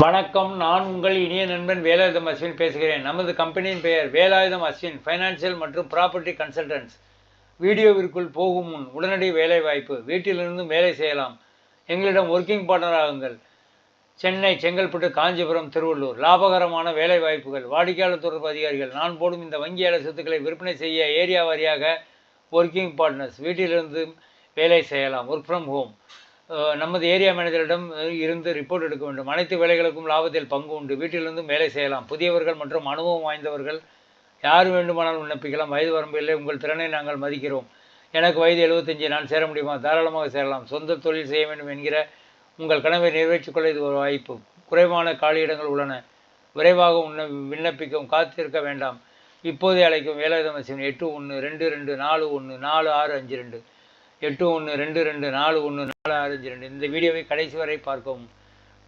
வணக்கம் நான் உங்கள் இனிய நண்பன் வேலாயுதம் அஸ்வின் பேசுகிறேன். நமது கம்பெனியின் பெயர் வேலாயுதம் அஸ்வின் ஃபைனான்சியல் மற்றும் ப்ராப்பர்ட்டி கன்சல்டன்ட்ஸ் வீடியோவிற்குள் போகும் முன் உடனடி வேலை வாய்ப்பு வீட்டிலிருந்து வேலை செய்யலாம். எங்களிடம் ஒர்க்கிங் பார்ட்னர் ஆகுங்கள். சென்னை செங்கல்பட்டு காஞ்சிபுரம் திருவள்ளூர். லாபகரமான வேலை வாய்ப்புகள் வாடிக்கையாளர் தொடர்பு அதிகாரிகள் நான் போடும் இந்த வங்கியாள சொத்துக்களை விற்பனை செய்ய ஏரியா வாரியாக ஒர்க்கிங் பார்ட்னர்ஸ் வீட்டிலிருந்து வேலை செய்யலாம். ஒர்க் ஃப்ரம் ஹோம் நமது ஏரியா மேனேஜரிடம் இருந்து ரிப்போர்ட் எடுக்க வேண்டும். அனைத்து வேலைகளுக்கும் லாபத்தில் பங்கு உண்டு. வீட்டிலிருந்தும் வேலை செய்யலாம். புதியவர்கள் மற்றும் அனுபவம் வாய்ந்தவர்கள் யார் வேண்டுமானாலும் விண்ணப்பிக்கலாம். வயது வரம்பு இல்லை உங்கள் திறனை நாங்கள் மதிக்கிறோம். எனக்கு வயது எழுபத்தஞ்சு நான் சேர முடியுமா? தாராளமாக சேரலாம். சொந்த தொழில் செய்ய வேண்டும் என்கிற உங்கள் கனவை நிறைவேற்றிக் கொள்ள இது ஒரு வாய்ப்பு. குறைவான காலியிடங்கள் உள்ளன. விரைவாக உன்ன விண்ணப்பிக்கவும். காத்திருக்க வேண்டாம். இப்போதே அழைக்கும் வேலாயுதம் எட்டு ஒன்று ரெண்டு ரெண்டு நாலு ஒன்று நாலு ஆறு அஞ்சு ரெண்டு. எட்டு ஒன்று ரெண்டு ரெண்டு நாலு ஒன்று நாலு ஆறு அஞ்சு ரெண்டு. இந்த வீடியோவை கடைசி வரை பார்க்கவும்.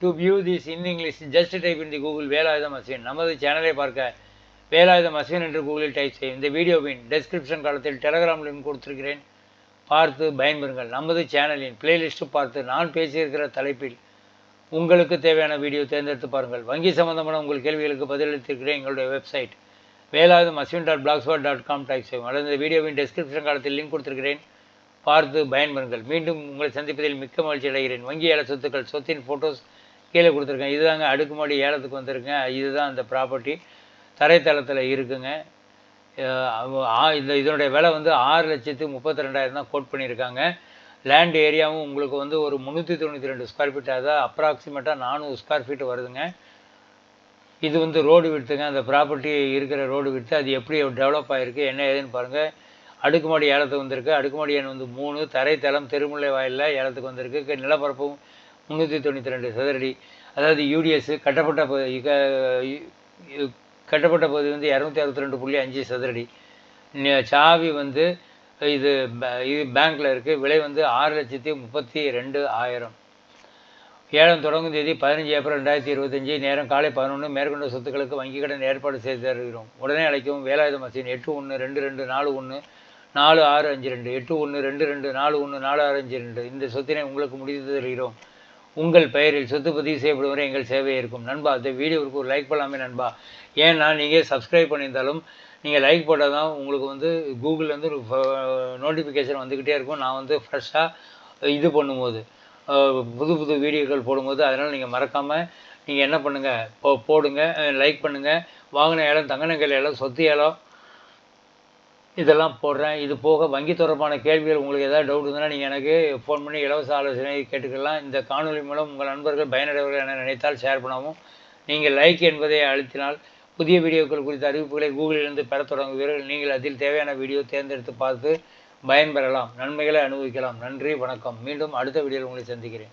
To view this in English just type in the Google Velayutham Ashwin நமது சேனலை பார்க்க வேலாயுதம் அஸ்வின் என்று கூகுளில் டைப் செய்யும் இந்த வீடியோவின் டெஸ்கிரிப்ஷன் காலத்தில் டெலகிராம் லிங்க் கொடுத்துருக்கிறேன். பார்த்து பயன்பெறுங்கள். நமது சேனலின் பிளேலிஸ்ட்டு பார்த்து நான் பேசியிருக்கிற தலைப்பில் உங்களுக்கு தேவையான வீடியோ தேர்ந்தெடுத்து பாருங்கள். வங்கி சம்பந்தமான உங்கள் கேள்விகளுக்கு பதிலளித்திருக்கிறேன். எங்களுடைய website Velayutham Ashwin dot blogspot dot com type செய்யும் அல்லது இந்த வீடியோவின் டெஸ்கிரிப்ஷன் காலத்தில் லிங்க் கொடுத்துருக்கிறேன். பார்த்து பயன்பெறுங்கள். மீண்டும் உங்களை சந்திப்பதில் மிக்க மகிழ்ச்சி அடைகிறேன். வங்கி ஏல சொத்துக்கள் சொத்தின் ஃபோட்டோஸ் கீழே கொடுத்துருக்கேன். இதுதாங்க அடுக்குமாடி ஏலத்துக்கு வந்திருக்கேன். இதுதான் அந்த ப்ராப்பர்ட்டி தரைத்தளத்தில் இருக்குங்க. இந்த இதனுடைய விலை வந்து ஆறு லட்சத்து முப்பத்தி ரெண்டாயிரம் தான் கோட் பண்ணியிருக்காங்க. லேண்ட் ஏரியாவும் உங்களுக்கு வந்து ஒரு முந்நூற்றி தொண்ணூற்றி ரெண்டு ஸ்கொயர் ஃபீட் அதாவது அப்ராக்சிமேட்டாக நானூறு ஸ்கொயர் ஃபீட் வருதுங்க. இது வந்து ரோடு விடுத்துங்க அந்த ப்ராப்பர்ட்டி இருக்கிற ரோடு விட்டு அது எப்படி டெவலப் ஆகிருக்கு என்ன ஏதுன்னு பாருங்கள் அடுக்குமாடி ஏலத்துக்கு வந்திருக்கு. அடுக்குமாடி எண் வந்து மூணு. தரைத்தளம் தெருமுல்லை வாயிலில் ஏலத்துக்கு வந்திருக்கு. நிலப்பரப்பும் முந்நூற்றி தொண்ணூற்றி ரெண்டு சதுரடி. அதாவது யூடிஎஸ் கட்டப்பட்ட பகுதி கட்டப்பட்ட பகுதி வந்து இரநூத்தி அறுபத்தி ரெண்டு புள்ளி அஞ்சு சதுரடி. சாவி வந்து இது இது பேங்க்கில் இருக்குது விலை வந்து ஆறு லட்சத்தி முப்பத்தி ரெண்டு ஆயிரம். ஏலம் தொடங்கும் தேதி பதினஞ்சு ஏப்ரல் ரெண்டாயிரத்தி இருபத்தஞ்சி. நேரம் காலை பதினொன்று மேற்கொண்ட சொத்துக்களுக்கு வங்கிக் கடன் ஏற்பாடு செய்து தருகிறோம். உடனே அழைக்கவும் வேலாயுதம் மசின் எட்டு ஒன்று ரெண்டு ரெண்டு நாலு ஒன்று நாலு ஆறு அஞ்சு ரெண்டு. எட்டு ஒன்று ரெண்டு ரெண்டு நாலு ஒன்று நாலு ஆறு அஞ்சு ரெண்டு. இந்த சொத்தினை உங்களுக்கு முடித்து தருகிறோம். உங்கள் பெயரில் சொத்து பதிவு செய்யப்படும் வரை எங்கள் சேவை இருக்கும் நண்பா இந்த வீடியோவுக்கு ஒரு லைக் பண்ணலாமே நண்பா. ஏன்னா நீங்கள் சப்ஸ்கிரைப் பண்ணியிருந்தாலும் நீங்கள் லைக் போட்டால் தான் உங்களுக்கு வந்து கூகுள்லேருந்து ஒரு நோட்டிஃபிகேஷன் வந்துக்கிட்டே இருக்கும். நான் வந்து ஃப்ரெஷ்ஷாக இது பண்ணும்போது. புது புது வீடியோக்கள் போடும்போது அதனால் நீங்கள் மறக்காமல் நீங்கள் என்ன பண்ணுங்கள் போ போடுங்க லைக் பண்ணுங்கள் வாங்கின இடம் தங்கநகல் ஏலம் சொத்து ஏலம் இதெல்லாம் போடுறேன். இது போக வங்கி தொடர்பான கேள்விகள் உங்களுக்கு ஏதாவது டவுட் இருந்தால் நீங்கள் எனக்கு ஃபோன் பண்ணி இலவச ஆலோசனை கேட்டுக்கலாம். இந்த காணொளி மூலம் உங்கள் நண்பர்கள் பயனடைவர்கள் என நினைத்தால் ஷேர் பண்ணவும். நீங்கள் லைக் என்பதை அழுத்தினால் புதிய வீடியோக்கள் குறித்த அறிவிப்புகளை கூகுளிலிருந்து பெறத் தொடங்குவீர்கள். நீங்கள் அதில் தேவையான வீடியோ தேர்ந்தெடுத்து பார்த்து பயன்பெறலாம். நன்மைகளை அனுபவிக்கலாம். நன்றி வணக்கம். மீண்டும் அடுத்த வீடியோவில் உங்களை சந்திக்கிறேன்.